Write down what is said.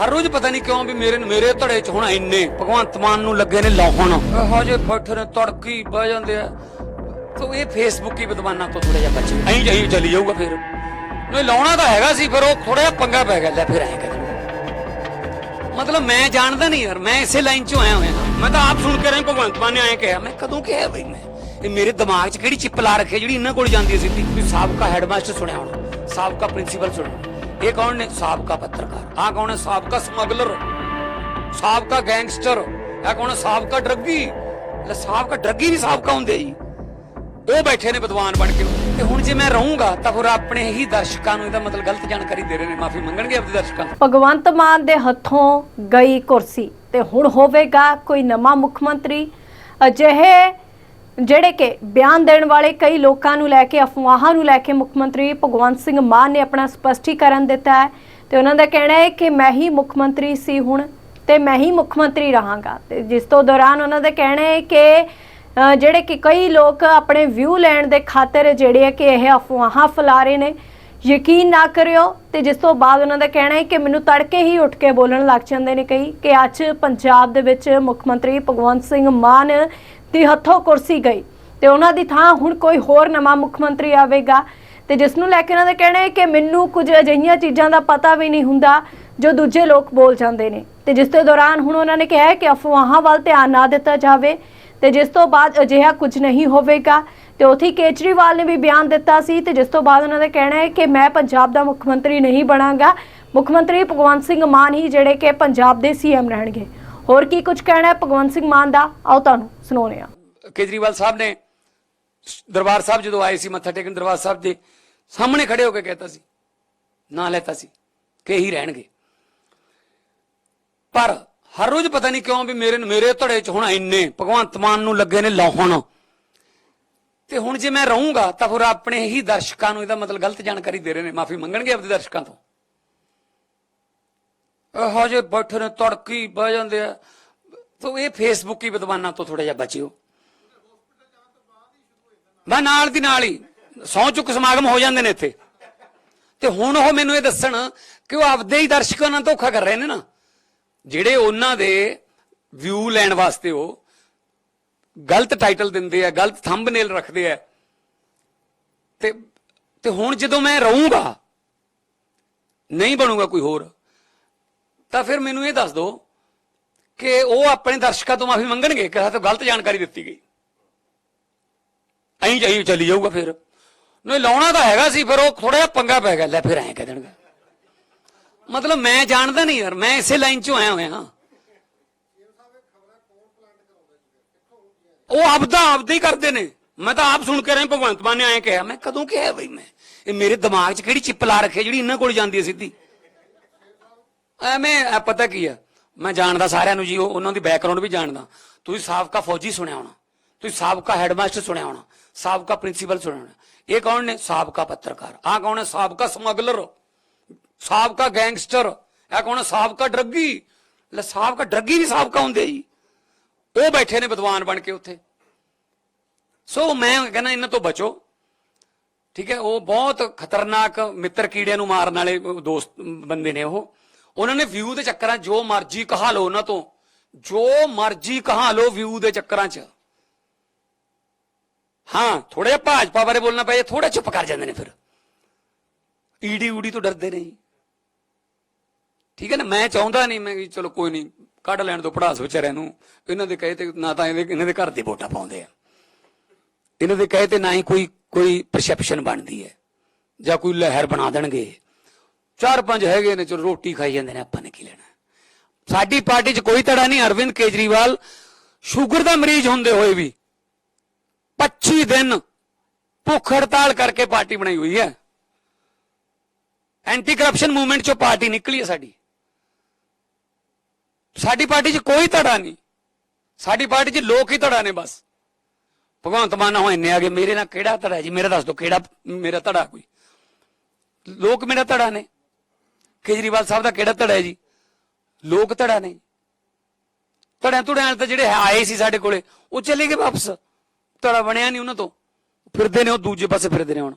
ਹਰ ਰੋਜ਼ ਪਤਾ ਨਹੀਂ ਕਿਉਂ ਵੀ ਮੇਰੇ ਮੇਰੇ ਧੜੇ ਚ ਹੁਣ ਇੰਨੇ ਭਗਵੰਤ ਮਾਨ ਨੂੰ ਲੱਗੇ ਨੇ ਲਾਹਣ। ਇਹੋ ਜਿਹੇ ਬੈਠੇ ਤੜਕੀ ਬਹਿ ਜਾਂਦੇ ਆ। ਤੋ ਇਹ ਫੇਸਬੁੱਕ ਹੀ ਵਿਦਵਾਨਾਂ ਤੋਂ ਥੋੜਾ ਜਿਹਾ ਬਚੇ। ਐਂ ਜਹੀਂ ਚੱਲੀ ਜਾਊਗਾ ਫਿਰ। ਨਹੀਂ ਲਾਉਣਾ ਤਾਂ ਹੈਗਾ ਸੀ, ਫਿਰ ਉਹ ਥੋੜਾ ਜਿਹਾ ਪੰਗਾ ਪੈ ਗਿਆ। ਲੈ ਫਿਰ ਐਂ ਕਰ ਮਤਲਬ ਮੈਂ ਜਾਣਦਾ ਨਹੀਂ ਯਾਰ। ਮੈਂ ਇਸੇ ਲਾਈਨ ਚੋਂ ਆਇਆ ਹੋਇਆ। ਮੈਂ ਤਾਂ ਆਪ ਸੁਣ ਕੇ ਰਿਹਾ ਭਗਵੰਤ ਮਾਨ ਨੇ ਐਂ ਕਿਹਾ। ਮੈਂ ਕਦੋਂ ਕਿਹਾ ਬਈ ਮੈਂ? ਇਹ ਮੇਰੇ ਦਿਮਾਗ 'ਚ ਕਿਹੜੀ ਚਿੱਪ ਲਾ ਰੱਖੀ ਜਿਹੜੀ ਇਹਨਾਂ ਕੋਲ ਜਾਂਦੀ ਹੈ ਸਿੱਧੀ? ਸਾਬਕਾ ਹੈਡਮਾਸਟਰ ਸੁਣਿਆ ਹੋਣਾ। ਸਾਬਕਾ ਪ੍ਰਿੰਸੀਪਲ ਸੁਣਿਆ ਇਹ ਕੌਣ ਨੇ ਸਾਬਕਾ ਪੱਤਰਕਾਰ ਆਹ ਕੌਣ ਹੈ ਸਾਬਕਾ ਸਮਗਲਰ ਸਾਬਕਾ ਗੈਂਗਸਟਰ ਇਹ ਕੌਣ ਹੈ ਸਾਬਕਾ ਡਰੱਗੀ ਲੈ ਸਾਬਕਾ ਡਰੱਗੀ ਵੀ ਸਾਬਕਾ ਹੁੰਦੇ ਜੀ ਉਹ ਬੈਠੇ ਨੇ ਵਿਦਵਾਨ ਬਣ ਕੇ ਤੇ ਹੁਣ ਜੇ ਮੈਂ ਰਹੂੰਗਾ ਤਾਂ ਫਿਰ ਆਪਣੇ ਹੀ ਦਰਸ਼ਕਾਂ ਨੂੰ ਇਹਦਾ ਮਤਲਬ ਗਲਤ ਜਾਣਕਾਰੀ ਦੇ ਰਹੇ ਨੇ ਮਾਫੀ ਮੰਗਣਗੇ ਆਪਣੇ ਦਰਸ਼ਕਾਂ ਤੋਂ ਭਗਵੰਤ ਮਾਨ ਦੇ ਹੱਥੋਂ ਗਈ ਕੁਰਸੀ ਤੇ ਹੁਣ ਹੋਵੇਗਾ ਕੋਈ ਨਵਾਂ ਮੁੱਖ ਮੰਤਰੀ ਅਜਿਹੇ ਜਿਹੜੇ ਕਿ ਬਿਆਨ ਦੇਣ ਵਾਲੇ ਕਈ ਲੋਕਾਂ ਨੂੰ ਲੈ ਕੇ, ਅਫਵਾਹਾਂ ਨੂੰ ਲੈ ਕੇ ਮੁੱਖ ਮੰਤਰੀ ਭਗਵੰਤ ਸਿੰਘ ਮਾਨ ਨੇ ਆਪਣਾ ਸਪਸ਼ਟੀਕਰਨ ਦਿੱਤਾ ਹੈ। ਤੇ ਉਹਨਾਂ ਦਾ ਕਹਿਣਾ ਹੈ ਕਿ ਮੈਂ ਹੀ ਮੁੱਖ ਮੰਤਰੀ ਸੀ ਹੁਣ ਤੇ ਮੈਂ ਹੀ ਮੁੱਖ ਮੰਤਰੀ ਰਹਾਂਗਾ। ਤੇ ਜਿਸ ਤੋਂ ਦੌਰਾਨ ਉਹਨਾਂ ਦਾ ਕਹਿਣਾ ਹੈ ਕਿ ਜਿਹੜੇ ਕਿ ਕਈ ਲੋਕ ਆਪਣੇ ਵਿਊ ਲੈਣ ਦੇ ਖਾਤਰ ਜਿਹੜੇ ਹੈ ਕਿ ਇਹ ਅਫਵਾਹਾਂ ਫੈਲਾ ਰਹੇ ਨੇ, ਯਕੀਨ ਨਾ ਕਰਿਓ। ਤੇ ਜਿਸ ਤੋਂ ਬਾਅਦ ਉਹਨਾਂ ਦਾ ਕਹਿਣਾ ਹੈ ਕਿ ਮੈਨੂੰ ਤੜਕੇ ਹੀ ਉੱਠ ਕੇ ਬੋਲਣ ਲੱਗ ਜਾਂਦੇ ਨੇ ਕਈ ਕਿ ਅੱਜ ਪੰਜਾਬ ਦੇ ਵਿੱਚ ਮੁੱਖ ਮੰਤਰੀ ਭਗਵੰਤ ਸਿੰਘ ਮਾਨ ਦੀ ਹੱਥੋਂ ਕੁਰਸੀ ਗਈ ਤੇ ਉਹਨਾਂ ਦੀ ਥਾਂ ਹੁਣ ਕੋਈ ਹੋਰ ਨਵਾਂ ਮੁੱਖ ਮੰਤਰੀ ਆਵੇਗਾ ਤੇ ਜਿਸ ਨੂੰ ਲੈ ਕੇ ਉਹਨਾਂ ਦਾ ਕਹਿਣਾ ਹੈ ਕਿ ਮੈਨੂੰ ਕੁਝ ਅਜਿਹੀਆਂ ਚੀਜ਼ਾਂ ਦਾ ਪਤਾ ਵੀ ਨਹੀਂ ਹੁੰਦਾ ਜੋ ਦੂਜੇ ਲੋਕ ਬੋਲ ਜਾਂਦੇ ਨੇ। ਤੇ ਜਿਸ ਦੇ ਦੌਰਾਨ ਹੁਣ ਉਹਨਾਂ ਨੇ ਕਿਹਾ ਕਿ ਅਫਵਾਹਾਂ ਵੱਲ ਧਿਆਨ ਨਾ ਦਿੱਤਾ ਜਾਵੇ ਤੇ ਜਿਸ ਤੋਂ ਬਾਅਦ ਅਜਿਹਾ ਕੁਝ ਨਹੀਂ ਹੋਵੇਗਾ। ਤੇ ਉਥੇ ਕੇਜਰੀਵਾਲ ਨੇ ਵੀ ਬਿਆਨ ਦਿੱਤਾ ਸੀ ਤੇ ਜਿਸ ਤੋਂ ਬਾਅਦ ਉਹਨਾਂ ਦਾ ਕਹਿਣਾ ਹੈ ਕਿ ਮੈਂ ਪੰਜਾਬ ਦਾ ਮੁੱਖ ਮੰਤਰੀ ਨਹੀਂ ਬਣਾਂਗਾ। ਮੁੱਖ ਮੰਤਰੀ ਭਗਵੰਤ ਸਿੰਘ ਮਾਨ ਹੀ ਜਿਹੜੇ ਕਿ ਪੰਜਾਬ ਦੇ ਸੀਐਮ ਰਹਿਣਗੇ। ਹੋਰ ਕੀ ਕੁਝ ਕਹਿਣਾ ਹੈ? ਭਗਵੰਤ ਸਿੰਘ ਮਾਨ ਦਾ। ਆਓ ਤੁਹਾਨੂੰ ਸੁਣਾਉਂਦੇ ਹਾਂ। ਕੇਜਰੀਵਾਲ ਸਾਹਿਬ ਨੇ ਦਰਬਾਰ ਸਾਹਿਬ ਜਦੋਂ ਆਏ ਸੀ, ਮੱਥਾ ਟੇਕਣ, ਦਰਬਾਰ ਸਾਹਿਬ ਦੇ ਸਾਹਮਣੇ ਖੜੇ ਹੋ ਕੇ ਕਹਿਤਾ ਸੀ, ਨਾਂ ਲੈਤਾ ਸੀ ਕਿ ਇਹੀ ਰਹਿਣਗੇ। ਪਰ ਹਰ ਰੋਜ਼ ਪਤਾ ਨਹੀਂ ਕਿਉਂ ਵੀ ਮੇਰੇ ਮੇਰੇ ਧੜੇ ਚ ਹੁਣ ਇੰਨੇ ਭਗਵੰਤ ਮਾਨ ਨੂੰ ਲੱਗੇ ਨੇ ਲਾਹਣ। ਤੇ ਹੁਣ ਜੇ ਮੈਂ ਰਹੂੰਗਾ ਤਾਂ ਫਿਰ ਆਪਣੇ ਹੀ ਦਰਸ਼ਕਾਂ ਨੂੰ ਇਹਦਾ ਮਤਲਬ ਗਲਤ ਜਾਣਕਾਰੀ ਦੇ ਰਹੇ ਨੇ, ਮਾਫੀ ਮੰਗਣਗੇ ਆਪਣੇ ਦਰਸ਼ਕਾਂ ਤੋਂ। ਇਹੋ ਜਿਹੇ ਬੈਠੇ ਨੇ ਤੜਕੀ ਬਹਿ ਜਾਂਦੇ ਆ। ਤੋ ਇਹ ਫੇਸਬੁੱਕ ਹੀ ਵਿਦਵਾਨਾਂ ਤੋਂ ਥੋੜਾ ਜਿਹਾ ਬਚਿਓ। ਮੈਂ ਨਾਲ ਦੀ ਨਾਲ ਹੀ, ਸੌ ਚੁੱਕ ਸਮਾਗਮ ਹੋ ਜਾਂਦੇ ਨੇ ਇੱਥੇ। ਤੇ ਹੁਣ ਉਹ ਮੈਨੂੰ ਇਹ ਦੱਸਣ ਕਿ ਉਹ ਆਪਦੇ ਹੀ ਦਰਸ਼ਕਾਂ ਨਾਲ ਧੋਖਾ ਕਰ ਰਹੇ ਨੇ ਨਾ। ਜਿਹੜੇ ਉਹਨਾਂ ਦੇ ਵਿਊ ਲੈਣ ਵਾਸਤੇ ਉਹ ਗਲਤ ਟਾਈਟਲ ਦਿੰਦੇ ਆ, ਗਲਤ ਥੰਬਨੇਲ ਰੱਖਦੇ ਆ। ਤੇ ਤੇ ਹੁਣ ਜਦੋਂ ਮੈਂ ਰਹੂੰਗਾ, ਨਹੀਂ ਬਣੂਗਾ ਕੋਈ ਹੋਰ। ਤਾਂ ਫਿਰ ਮੈਨੂੰ ਇਹ ਦੱਸ ਦਿਓ ਕਿ ਉਹ ਆਪਣੇ ਦਰਸ਼ਕਾਂ ਤੋਂ ਮਾਫੀ ਮੰਗਣਗੇ ਕਿ ਸਾਡੇ ਗਲਤ ਜਾਣਕਾਰੀ ਦਿੱਤੀ ਗਈ। ਐਂ ਜਹੀਂ ਚਲੀ ਜਾਊਗਾ ਫਿਰ। ਨਹੀਂ, ਲਾਉਣਾ ਤਾਂ ਹੈਗਾ ਸੀ, ਫਿਰ ਉਹ ਥੋੜਾ ਜਿਹਾ ਪੰਗਾ ਪੈ ਗਿਆ। ਲੈ ਫਿਰ ਐਂ ਕਹਿ ਦੇਣਗੇ। ਮਤਲਬ ਮੈਂ ਜਾਣਦਾ ਨਹੀਂ ਯਾਰ, ਮੈਂ ਇਸੇ ਲਾਈਨ ਚੋਂ ਆਇਆ ਹੋਇਆ ਹਾਂ। ਉਹ ਆਪਦਾ ਆਪਦਾ ਹੀ ਕਰਦੇ ਨੇ। ਮੈਂ ਤਾਂ ਆਪ ਸੁਣ ਕੇ ਰਹੇ, ਭਗਵੰਤ ਮਾਨ ਨੇ ਐਂ ਕਿਹਾ। ਮੈਂ ਕਦੋਂ ਕਿਹਾ ਬਈ ਮੈਂ? ਇਹ ਮੇਰੇ ਦਿਮਾਗ 'ਚ ਕਿਹੜੀ ਚਿੱਪ ਲਾ ਰੱਖੀ ਹੈ ਜਿਹੜੀ ਇਹਨਾਂ ਕੋਲ ਜਾਂਦੀ ਹੈ ਸਿੱਧੀ? ਐਵੇਂ ਪਤਾ ਕੀ ਆ? ਮੈਂ ਜਾਣਦਾ ਸਾਰਿਆਂ ਨੂੰ ਜੀ ਉਹਨਾਂ ਦੀ ਬੈਕਗ੍ਰਾਉਂਡ ਵੀ ਜਾਣਦਾ। ਤੁਸੀਂ ਸਾਬਕਾ ਫੌਜੀ ਸੁਣਿਆ ਹੋਣਾ। ਤੁਸੀਂ ਸਾਬਕਾ ਹੈਡਮਾਸਟਰ ਸੁਣਿਆ ਹੋਣਾ। ਸਾਬਕਾ ਪ੍ਰਿੰਸੀਪਲ ਸੁਣਿਆ ਹੋਣਾ। ਇਹ ਕੌਣ ਨੇ? ਸਾਬਕਾ ਪੱਤਰਕਾਰ। ਆਹ ਕੌਣ ਹੈ? ਸਾਬਕਾ ਸਮਗਲਰ। ਸਾਬਕਾ ਗੈਂਗਸਟਰ ਇਹ ਕੌਣ ਹੈ? ਸਾਬਕਾ ਡਰੱਗੀ। ਲੈ, ਸਾਬਕਾ ਡਰੱਗੀ ਵੀ ਸਾਬਕਾ ਹੁੰਦੇ ਜੀ। ਉਹ ਬੈਠੇ ਨੇ ਵਿਦਵਾਨ ਬਣ ਕੇ ਉੱਥੇ। ਸੋ ਮੈਂ ਕਹਿੰਦਾ ਇਹਨਾਂ ਤੋਂ ਬਚੋ। ਠੀਕ ਹੈ? ਉਹ ਬਹੁਤ ਖਤਰਨਾਕ ਮਿੱਤਰ ਕੀੜਿਆਂ ਨੂੰ ਮਾਰਨ ਵਾਲੇ ਦੋਸਤ ਬੰਦੇ ਨੇ ਉਹ। ਉਹਨਾਂ ਨੇ ਵਿਊ ਦੇ ਚੱਕਰਾਂ ਜੋ ਮਰਜ਼ੀ ਕਹਾ ਲਓ ਉਹਨਾਂ ਤੋਂ। ਜੋ ਮਰਜ਼ੀ ਕਹਾ ਲਓ ਵਿਊ ਦੇ ਚੱਕਰਾਂ 'ਚ। ਹਾਂ ਥੋੜਾ ਜਿਹਾ ਭਾਜਪਾ ਬਾਰੇ ਬੋਲਣਾ ਪਏ ਥੋੜਾ ਚੁੱਪ ਕਰ ਜਾਂਦੇ ਨੇ ਫਿਰ। ਈਡੀ ਊਡੀ ਤੋਂ ਡਰਦੇ ਨਹੀਂ ਠੀਕ ਹੈ ਨਾ? ਮੈਂ ਚਾਹੁੰਦਾ ਨਹੀਂ, ਮੈਂ ਕਿ ਚਲੋ ਕੋਈ ਨਹੀਂ, ਕੱਢ ਲੈਣ ਤੋਂ ਪੜਾਸ ਵਿਚਾਰਿਆਂ ਨੂੰ। ਇਹਨਾਂ ਦੇ ਕਹੇ ਤੇ ਨਾ ਤਾਂ ਇਹਦੇ ਇਹਨਾਂ ਦੇ ਘਰ ਦੇ ਵੋਟਾਂ ਪਾਉਂਦੇ ਆ। ਇਹਨਾਂ ਦੇ ਕਹੇ ਤੇ ਨਾ ਹੀ ਕੋਈ ਕੋਈ ਪਰਸੈਪਸ਼ਨ ਬਣਦੀ ਹੈ। ਜਾਂ ਕੋਈ ਲਹਿਰ ਬਣਾ ਦੇਣਗੇ। ਚਾਰ ਪੰਜ ਹੈਗੇ ਨੇ ਚਲੋ ਰੋਟੀ ਖਾਈ ਜਾਂਦੇ ਨੇ, ਆਪਾਂ ਨੇ ਕੀ ਲੈਣਾ? ਸਾਡੀ ਪਾਰਟੀ 'ਚ ਕੋਈ ਧੜਾ ਨਹੀਂ, ਅਰਵਿੰਦ ਕੇਜਰੀਵਾਲ ਸ਼ੂਗਰ ਦਾ ਮਰੀਜ਼ ਹੁੰਦੇ ਹੋਏ ਵੀ 25 ਦਿਨ ਭੁੱਖ ਹੜਤਾਲ ਕਰਕੇ ਪਾਰਟੀ ਬਣਾਈ ਹੋਈ ਹੈ। ਐਂਟੀ ਕਰਪਸ਼ਨ ਮੂਵਮੈਂਟ 'ਚੋਂ ਪਾਰਟੀ ਨਿਕਲੀ ਹੈ ਸਾਡੀ। ਸਾਡੀ ਪਾਰਟੀ 'ਚ ਕੋਈ ਧੜਾ ਨਹੀਂ। ਸਾਡੀ ਪਾਰਟੀ 'ਚ ਲੋਕ ਹੀ ਧੜਾ ਨੇ ਬਸ। ਭਗਵੰਤ ਮਾਨ ਹੋਏ ਇੰਨੇ ਆ ਗਏ, ਮੇਰੇ ਨਾਲ ਕਿਹੜਾ ਧੜਾ ਜੀ? ਮੇਰਾ ਦੱਸ ਦਿਓ ਕਿਹੜਾ, ਮੇਰਾ ਧੜਾ ਕੋਈ? ਲੋਕ ਮੇਰਾ ਧੜਾ ਨੇ। ਕੇਜਰੀਵਾਲ ਸਾਹਿਬ ਦਾ ਕਿਹੜਾ ਧੜਾ ਹੈ ਜੀ? ਲੋਕ ਧੜਾ ਨੇ। ਧੜਿਆਂ ਧੁੜਿਆਂ ਤਾਂ ਜਿਹੜੇ ਆਏ ਸੀ ਸਾਡੇ ਕੋਲੇ, ਉਹ ਚਲੇ ਗਏ ਵਾਪਸ। ਧੜਾ ਬਣਿਆ ਨਹੀਂ ਉਹਨਾਂ ਤੋਂ। ਫਿਰਦੇ ਨੇ ਉਹ ਦੂਜੇ ਪਾਸੇ ਫਿਰਦੇ ਨੇ ਹੁਣ।